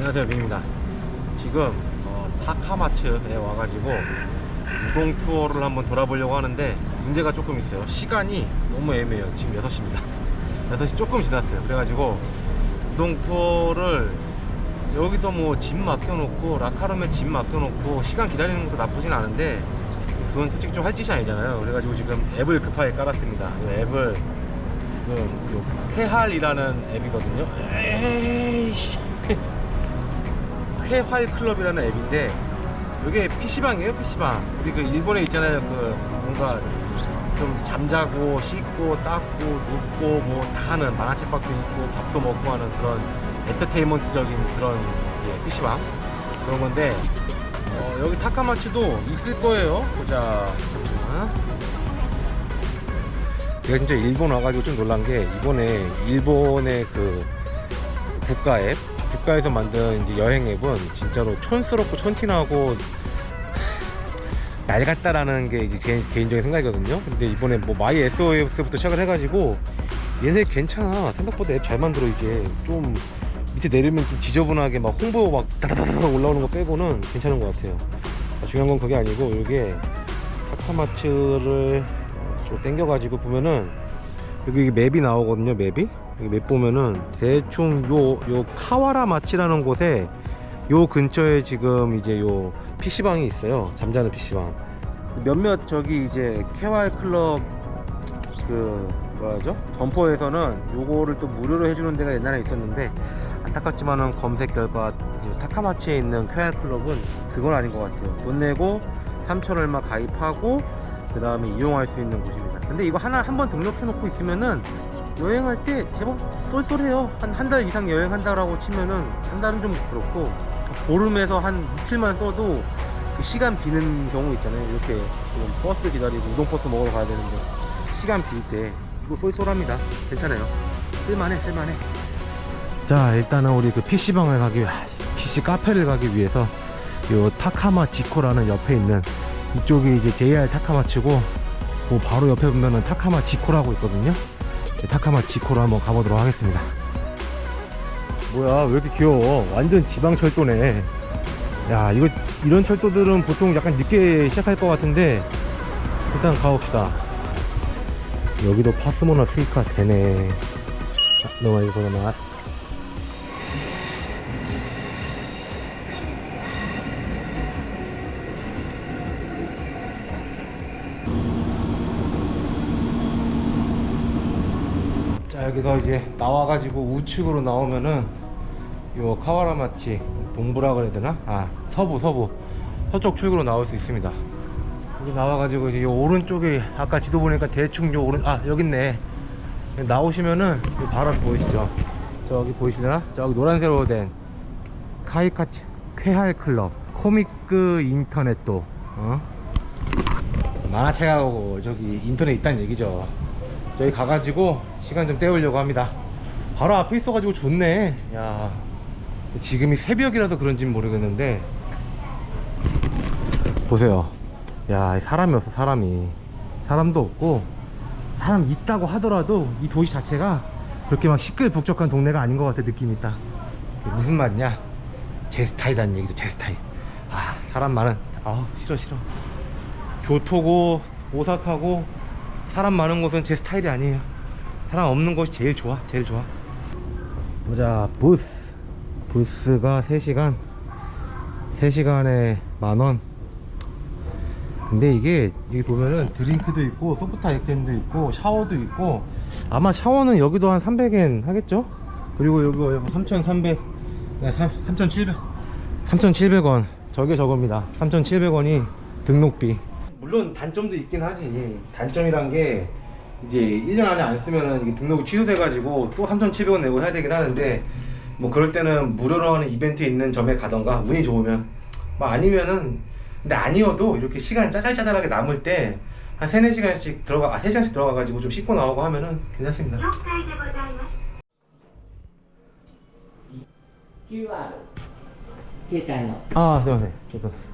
안녕하세요 민입니다. 지금 어, 타카마츠에 와가지고 우동 투어를 한번 돌아보려고 하는데 문제가 조금 있어요. 시간이 너무 애매해요. 지금 6시입니다. 6시 조금 지났어요. 그래가지고 우동 투어를 여기서 뭐 집 맡겨놓고 라카롬에 집 맡겨놓고 시간 기다리는 것도 나쁘진 않은데 그건 솔직히 좀 할 짓이 아니잖아요. 그래가지고 지금 앱을 급하게 깔았습니다. 이 앱을 지금 요 쾌할이라는 앱이거든요. 에이씨 쾌활 클럽이라는 앱인데 이게 PC방이에요 PC방. 우리 그 일본에 있잖아요. 그 뭔가 좀 잠자고 씻고 닦고 눕고 뭐 다 하는 만화책밖에 읽고 밥도 먹고 하는 그런 엔터테인먼트적인 그런 이제 PC방? 그런 건데 어, 여기 타카마츠도 있을 거예요. 보자. 잠깐만. 제가 진짜 일본 와가지고 좀 놀란 게 이번에 일본의 그 국가 앱 국가에서 만든 이제 여행 앱은 진짜로 촌스럽고 촌티나고 낡았다라는 게 이제 제 개인적인 생각이거든요. 근데 이번에 뭐 마이 SOS부터 시작을 해가지고 얘네 괜찮아. 생각보다 앱 잘 만들어 이제 좀 밑에 내리면 좀 지저분하게 막 홍보 막 다다다다 올라오는 거 빼고는 괜찮은 것 같아요. 중요한 건 그게 아니고 이게 타카마츠를 좀 땡겨가지고 보면은 여기 맵이 나오거든요. 맵이 여기 맵 보면은 대충 요 요 카와라 마치라는 곳에 요 근처에 지금 이제 요 PC방이 있어요. 잠자는 PC방. 몇몇 저기 이제 케왈 클럽 그 뭐라 하죠? 점포에서는 요거를 또 무료로 해주는 데가 옛날에 있었는데 안타깝지만은 검색 결과 이 타카마치에 있는 케왈 클럽은 그건 아닌 것 같아요. 돈 내고 3천 얼마 가입하고 그 다음에 이용할 수 있는 곳입니다. 근데 이거 하나 한 번 등록해 놓고 있으면은 여행할 때 제법 쏠쏠해요. 한 한 달 이상 여행한다라고 치면은 한 달은 좀 그렇고 보름에서 한 이틀만 써도 그 시간 비는 경우 있잖아요. 이렇게 지금 버스 기다리고 우동 버스 먹으러 가야 되는데 시간 빌 때 이거 쏠쏠합니다. 괜찮아요. 쓸만해, 쓸만해. 자, 일단은 우리 그 PC방을 가기, PC 카페를 가기 위해서 요 타카마 지코라는 옆에 있는 이쪽이 이제 JR 타카마치고 그 바로 옆에 보면은 타카마 지코라고 있거든요. 네, 타카마 지코로 한번 가보도록 하겠습니다. 뭐야 왜 이렇게 귀여워 완전 지방 철도네 야 이거 이런 철도들은 보통 약간 늦게 시작할 것 같은데 일단 가봅시다 여기도 파스모나 스이카 되네 자, 너가 이거 보나 자 여기서 이제 나와가지고 우측으로 나오면은 요 카와라마치 동부라 그래야 되나? 아 서부 서부 서쪽 출구로 나올 수 있습니다 여기 나와가지고 이제 요 오른쪽에 아까 지도 보니까 대충 요 오른 아 여기 있네 나오시면은 앞에 보이시죠 저기 보이시려나? 저기 노란색으로 된 카이카치 쾌할 클럽 코미크 인터넷도 어? 만화책하고 저기 인터넷 있다는 얘기죠 저기 가가지고 시간 좀 때우려고 합니다. 바로 앞에 있어가지고 좋네. 야 지금이 새벽이라서 그런지는 모르겠는데. 보세요. 야 사람이 없어 사람이. 사람도 없고 사람 있다고 하더라도 이 도시 자체가 그렇게 막 시끌벅적한 동네가 아닌 것 같아 느낌이 있다. 무슨 말이냐? 제 스타일이라는 얘기죠 제 스타일. 아 사람 많은 아 싫어 싫어. 교토고 오사카고 사람 많은 곳은 제 스타일이 아니에요. 사람 없는 곳이 제일 좋아 제일 좋아. 보자 부스. 부스가 3시간. 3시간에 만원. 근데 이게 여기 보면은 드링크도 있고 소프트 아이템도 있고 샤워도 있고 아마 샤워는 여기도 한 300엔 하겠죠? 그리고 여기 3300 3700 3700원. 저게 저겁니다. 3700원이 등록비 물론 단점도 있긴 하지 단점이란 게 이제 1년 안에 안 쓰면은 이게 등록이 취소돼가지고 또 3,700원 내고 해야 되긴 하는데 뭐 그럴 때는 무료로 하는 이벤트 있는 점에 가던가 운이 좋으면 뭐 아니면은 근데 아니어도 이렇게 시간 짜잘짜잘하게 남을 때 한 3, 4시간씩 들어가 아 3시간씩 들어가가지고 좀 씻고 나오고 하면은 괜찮습니다 了解でございます QR 携帯の 아, 네, 네. 잠깐. 아, 고자 됐어.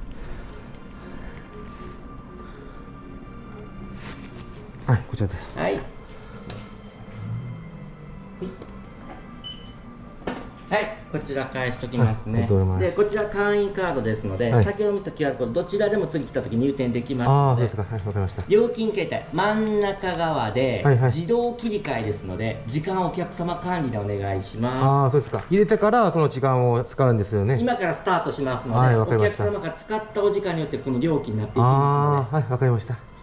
はいはい、こちら返しときますね。はいでこちら会員カードですので、はい。先ほど見せた QR コードどちらでも次来た時入店できますあのであそうですか。はいわかりました。料金形態真ん中側ではいはい。自動切り替えですので、時間をお客様管理でお願いします。ああそうですか。入れてからその時間を使うんですよね。今からスタートしますので、はいお客様が使ったお時間によってこの料金になっていきあまあはいわかりました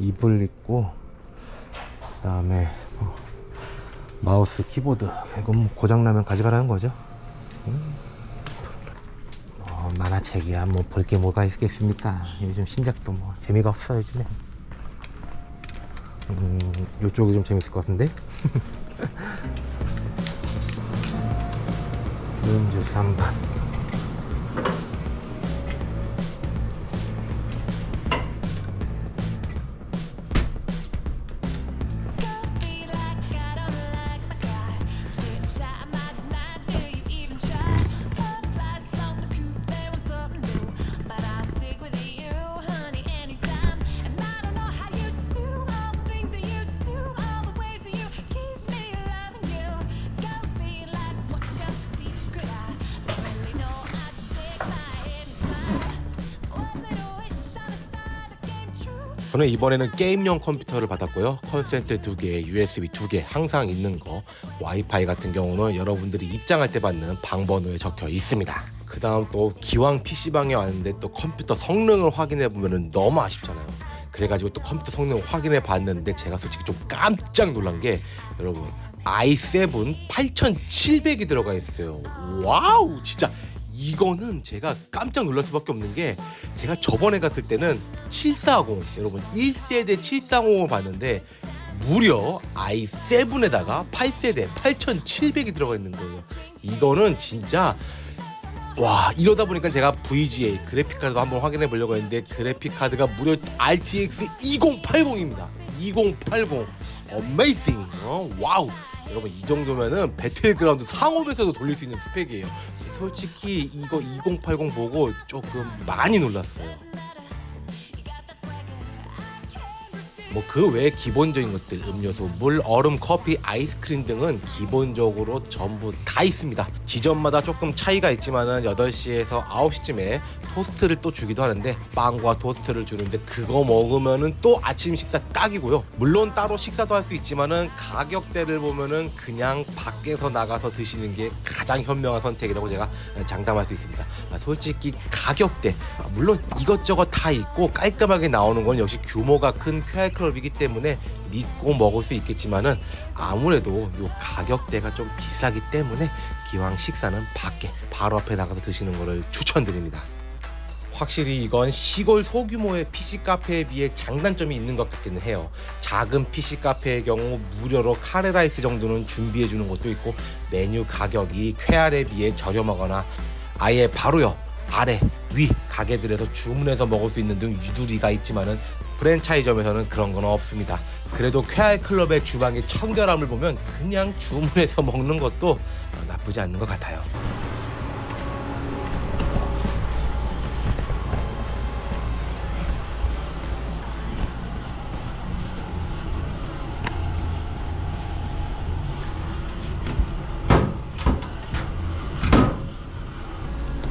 이불 있고 그 다음에 뭐 마우스 키보드 이건 뭐 고장나면 가져가라는 거죠? 음. 어, 만화책이야 뭐 볼 게 뭐가 있겠습니까? 요즘 신작도 뭐 재미가 없어 요즘에. 음, 요쪽이 좀 재밌을 것 같은데? 음주 3반 저는 이번에는 게임용 컴퓨터를 받았고요. 컨센트 두 개, USB 두 개 항상 있는 거. 와이파이 같은 경우는 여러분들이 입장할 때 받는 방번호에 적혀 있습니다. 그 다음 또 기왕 PC방에 왔는데 또 컴퓨터 성능을 확인해 보면 너무 아쉽잖아요. 그래가지고 또 컴퓨터 성능 확인해 봤는데 제가 솔직히 좀 깜짝 놀란 게 여러분 i7 8700이 들어가 있어요. 와우 진짜 이거는 제가 깜짝 놀랄 수밖에 없는 게 제가 저번에 갔을 때는 740 여러분 1세대 740을 봤는데 무려 i7에다가 8세대 8700이 들어가 있는 거예요. 이거는 진짜 와 이러다 보니까 제가 VGA 그래픽 카드도 한번 확인해 보려고 했는데 그래픽 카드가 무려 RTX 2080입니다. 2080 어메이징 어, 와우 여러분 이 정도면은 배틀그라운드 상업에서도 돌릴 수 있는 스펙이에요. 솔직히 이거 2080 보고 조금 많이 놀랐어요. 뭐 그 외에 기본적인 것들 음료수, 물, 얼음, 커피, 아이스크림 등은 기본적으로 전부 다 있습니다. 지점마다 조금 차이가 있지만은 8시에서 9시쯤에 토스트를 또 주기도 하는데 빵과 토스트를 주는데 그거 먹으면은 또 아침 식사 딱이고요. 물론 따로 식사도 할 수 있지만은 가격대를 보면은 그냥 밖에서 나가서 드시는 게 가장 현명한 선택이라고 제가 장담할 수 있습니다. 아, 솔직히 가격대 아, 물론 이것저것 다 있고 깔끔하게 나오는 건 역시 규모가 큰퀘 알 클럽이기 때문에 믿고 먹을 수 있겠지만은 아무래도 요 가격대가 좀 비싸기 때문에 기왕 식사는 밖에 바로 앞에 나가서 드시는 거를 추천드립니다. 확실히 이건 시골 소규모의 PC 카페에 비해 장단점이 있는 것 같기는 해요. 작은 PC 카페의 경우 무료로 카레라이스 정도는 준비해 주는 것도 있고 메뉴 가격이 쾌알에 비해 저렴하거나 아예 바로요 아래 위 가게들에서 주문해서 먹을 수 있는 등 유두리가 있지만은 프랜차이점에서는 그런 건 없습니다. 그래도 쾌알 클럽의 주방의 청결함을 보면 그냥 주문해서 먹는 것도 어, 나쁘지 않는 것 같아요.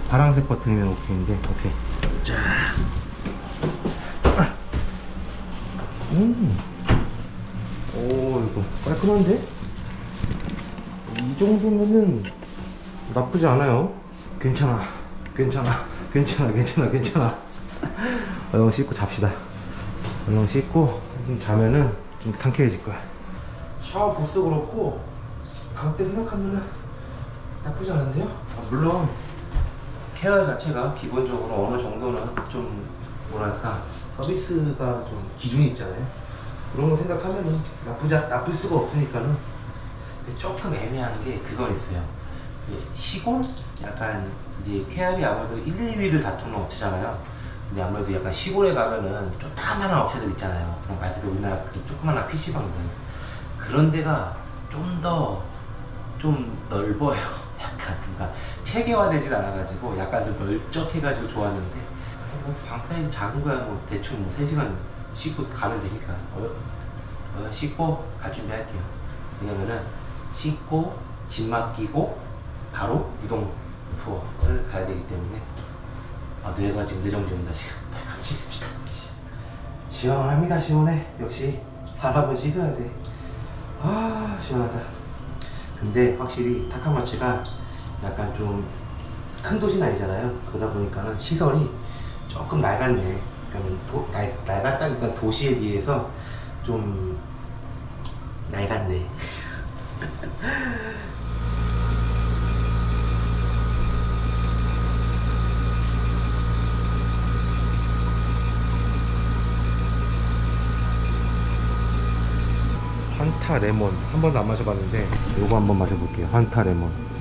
파란색 버튼이면 오케이인데 오케이 자 음. 오 이거 깔끔한데? 이 정도면은 나쁘지 않아요 괜찮아 괜찮아 괜찮아 괜찮아 괜찮아 얼른 씻고 잡시다 얼른 씻고 좀 자면은 좀 상쾌해질 거야 샤워 보스도 그렇고 가격대 생각하면은 나쁘지 않은데요? 아, 물론 케어 자체가 기본적으로 어느 정도는 좀 뭐랄까 서비스가 좀 기준이 있잖아요. 그런 거 생각하면은 나쁘지 않- 나쁠 수가 없으니까는 근데 조금 애매한 게 그건 있어요. 그 시골 약간 이제 케알이 아무래도 1, 2위를 다투는 업체잖아요. 근데 아무래도 약간 시골에 가면은 조그만한 업체들 있잖아요. 그냥 말 그대로 우리나라 그 조그만한 PC방들 그런 데가 좀 더 좀 넓어요. 약간 그러니까 체계화되진 않아가지고 약간 좀 넓적해가지고 좋았는데 뭐 방 사이즈 작은 거야. 뭐 대충 뭐 3시간 씻고 가면 되니까. 어, 어, 씻고 갈 준비할게요. 왜냐면은 씻고 짐 맡기고 바로 우동 투어를 가야 되기 때문에. 아 뇌가 지금 뇌정지 온다 지금. 빨리 가서 씻읍시다. 시원합니다 시원해. 역시 사람은 씻어야 돼아 시원하다. 근데 확실히 타카마치가 약간 좀 큰 도시는 아니잖아요. 그러다 보니까는 시설이 조금 낡았네. 그러니까 도, 낡, 낡았다니까 도시에 비해서 좀 낡았네. 환타 레몬 한 번도 안 마셔봤는데 요거 한번 마셔볼게요. 환타 레몬.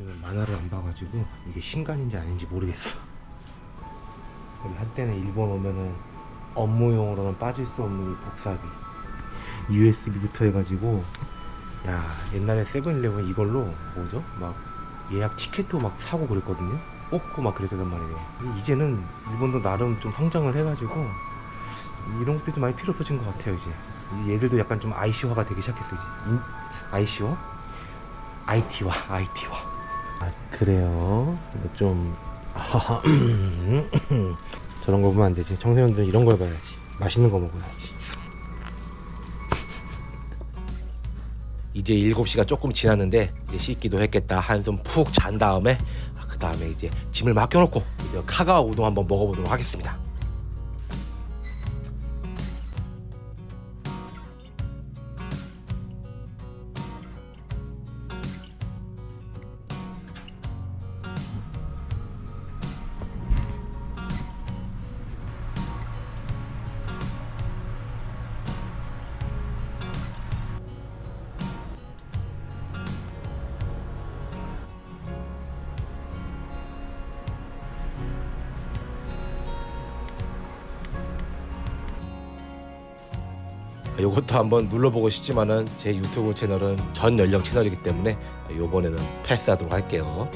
요즘은 만화를 안 봐가지고 이게 신간인지 아닌지 모르겠어. 한때는 일본 오면은 업무용으로는 빠질 수 없는 이 복사기 USB부터 해가지고 야 옛날에 세븐일레븐 이걸로 뭐죠? 막 예약 티켓도 막 사고 그랬거든요. 뽑고 막 그랬단 말이에요. 이제는 일본도 나름 좀 성장을 해가지고 이런 것들이 좀 많이 필요 없어진 것 같아요 이제. 얘들도 약간 좀 IC화가 되기 시작했어 이제. 인- IC화? IT화, IT화. 아 그래요. 좀 아하하. 저런 거 보면 안 되지. 청소년들은 이런 걸 봐야지. 맛있는 거 먹어야지. 이제 7시가 조금 지났는데 이제 씻기도 했겠다 한숨 푹 잔 다음에 그 다음에 이제 짐을 맡겨놓고 이제 카가와 우동 한번 먹어보도록 하겠습니다. 이것도 한번 눌러보고 싶지만은 제 유튜브 채널은 전 연령 채널이기 때문에 이번에는 패스하도록 할게요.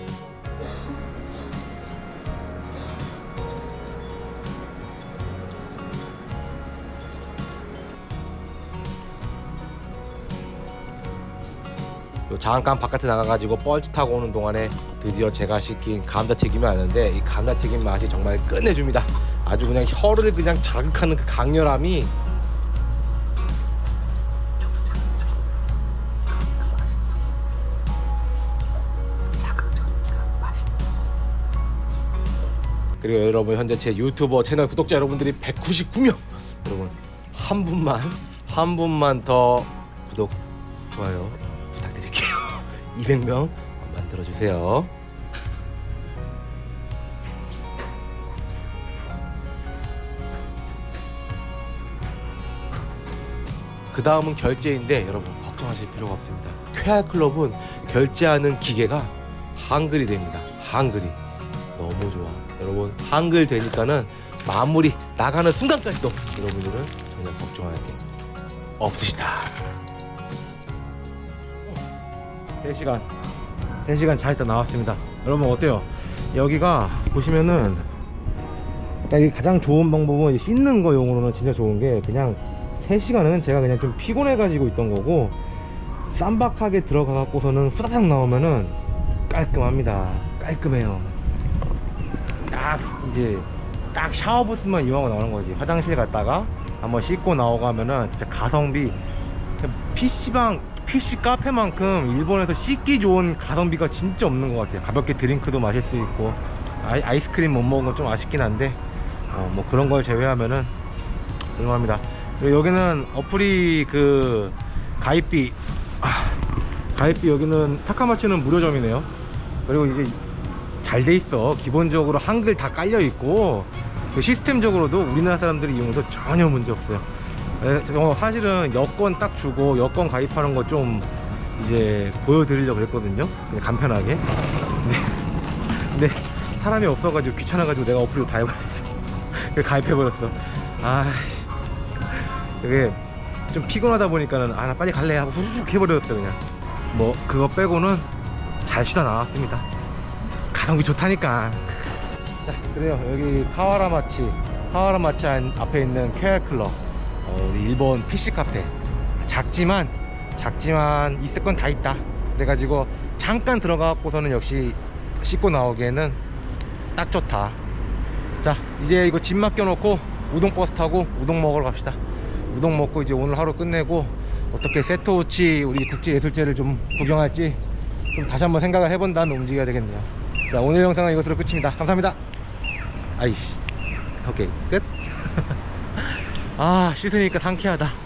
요 잠깐 바깥에 나가가지고 뻘짓 타고 오는 동안에 드디어 제가 시킨 감자튀김이 왔는데 이 감자튀김 맛이 정말 끝내줍니다. 아주 그냥 혀를 그냥 자극하는 그 강렬함이 그리고 여러분 현재 제 유튜버 채널 구독자 여러분들이 199명. 여러분 한 분만 한 분만 더 구독 좋아요 부탁드릴게요. 200명 만들어 주세요. 그 다음은 결제인데 여러분 걱정하실 필요가 없습니다. 쾌활 클럽은 결제하는 기계가 한글이 됩니다. 한글이 너무 좋아. 여러분 한글 되니까는 마무리 나가는 순간까지도 여러분들은 전혀 걱정할 게 없으시다. 3시간 3시간 잘 있다 나왔습니다 여러분 어때요? 여기가 보시면은 이게 가장 좋은 방법은 이 씻는 거 용으로는 진짜 좋은 게 그냥 3시간은 제가 그냥 좀 피곤해 가지고 있던 거고 쌈박하게 들어가 갖고서는 후다닥 나오면은 깔끔합니다 깔끔해요 딱 이제 딱 샤워 부스만 이용하고 나오는 거지 화장실 갔다가 한번 씻고 나오고 하면은 진짜 가성비 PC방, PC 카페만큼 일본에서 씻기 좋은 가성비가 진짜 없는 것 같아요. 가볍게 드링크도 마실 수 있고, 아이, 아이스크림 못 먹은 건 좀 아쉽긴 한데, 어, 뭐 그런 걸 제외하면은, 훌륭합니다. 여기는 어플이 그, 가입비, 아, 가입비 여기는 타카마치는 무료점이네요. 그리고 이제 잘 돼 있어. 기본적으로 한글 다 깔려 있고, 그 시스템적으로도 우리나라 사람들이 이용해도 전혀 문제 없어요. 에, 어, 사실은 여권 딱 주고 여권 가입하는 거 좀 이제 보여드리려고 했거든요. 그냥 간편하게. 근데, 근데 사람이 없어가지고 귀찮아가지고 내가 어플로 다 해버렸어. 그래서 가입해버렸어. 아, 이게 좀 피곤하다 보니까는 아 나 빨리 갈래 하고 후루룩 해버렸어 그냥. 뭐 그거 빼고는 잘 쉬다 나왔습니다. 가성비 좋다니까. 자, 그래요. 여기 카와라마치 안- 앞에 있는 케어클럽, 어, 우리 일본 PC 카페. 작지만, 작지만 있을 건 다 있다. 그래가지고 잠깐 들어가고서는 역시 씻고 나오기에는 딱 좋다. 자, 이제 이거 짐 맡겨놓고 우동 버스 타고 우동 먹으러 갑시다. 우동 먹고 이제 오늘 하루 끝내고 어떻게 세토우치 우리 국제예술제를 좀 구경할지 좀 다시 한번 생각을 해본 다음에 움직여야 되겠네요. 자, 오늘 영상은 이것으로 끝입니다. 감사합니다. 아이씨. 오케이, 끝. 아, 씻으니까 상쾌하다.